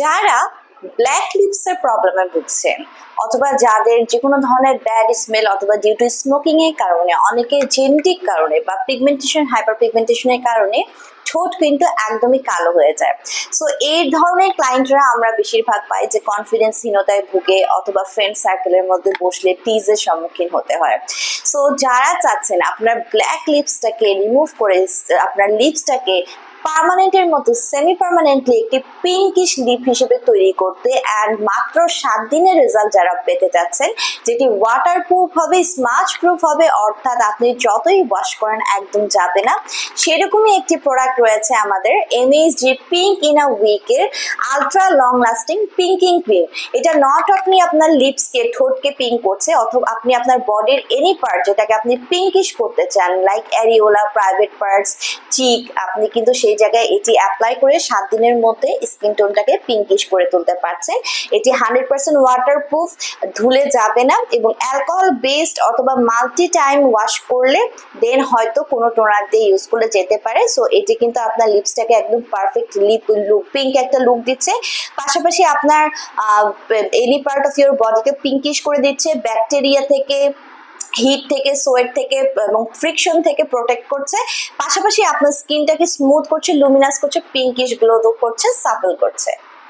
যারা ব্ল্যাক লিপসের প্রবলেমে ভুগছেন অথবা যাদের যে কোনো ধরনের ব্যাড স্মেল অথবা ডিউ টু স্মোকিং এর কারণে, অনেকে জেনেটিক কারণে বা পিগমেন্টেশন হাইপার পিগমেন্টেশনের কারণে ঠোঁট কিন্তু একদমই কালো হয়ে যায়। সো এই ধরনের ক্লায়েন্টরা আমরা বেশিরভাগ পাই যে কনফিডেন্সহীনতায় ভুগে অথবা ফ্রেন্ড সার্কেলের মধ্যে বসলে টিজের সম্মুখীন হতে হয়। সো যারা চাচ্ছেন আপনার ব্ল্যাক লিপসটাকে রিমুভ করে, আপনার লিপসটাকে পার্মানেন্টের মতো সেমি পার্মানেন্টলি একটি পিঙ্কিশ লিপ হিসেবে তৈরি করতে অ্যান্ড মাত্র সাত দিনের রেজাল্ট যারা পেতে যাচ্ছেন, যেটি ওয়াটার প্রুফ হবে স্মাচ প্রুফ হবে, অর্থাৎ আপনি যতই ওয়াশ করেন একদম যাবে না। সেরকমই একটি প্রোডাক্ট রয়েছে আমাদের MHG pink in a উইকের ultra long lasting pinking cream এটা নট আপনি আপনার লিপসকে ঠোঁটকে পিঙ্ক করছে, অথবা আপনি আপনার বডির এনি পার্ট যেটাকে আপনি পিঙ্কিশ করতে চান like areola private parts cheek আপনি কিন্তু সেই জায়গায় এটি অ্যাপ্লাই করে সাত দিনের মধ্যে স্কিন টোনটাকে পিঙ্কিশ করে তুলতে পারছেন এটি হান্ড্রেড পার্সেন্ট ওয়াটার প্রুফ ধুলে যাবে না এবং অ্যালকোহল বেসড অথবা মাল্টি টাইম ওয়াশ করলে দেন হয়তো কোনো টোনার দিয়ে ইউজ করলে যেতে পারে। সো এটি কিন্তু আপনার লিপসটাকে একদম পারফেক্ট লিপ লুক পিঙ্ক একটা লুক দিচ্ছে। পাশাপাশি আপনার এনি পার্ট অফ ইউর বডিকে পিঙ্কিশ করে দিচ্ছে। ব্যাকটেরিয়া থেকে হিট থেকে সোয়েট থেকে এবং ফ্রিকশন থেকে প্রোটেক্ট করছে। পাশাপাশি আপনার স্কিনটাকে স্মুথ করছে লুমিনাস করছে পিঙ্কিশ গ্লো করছে সাপল করছে।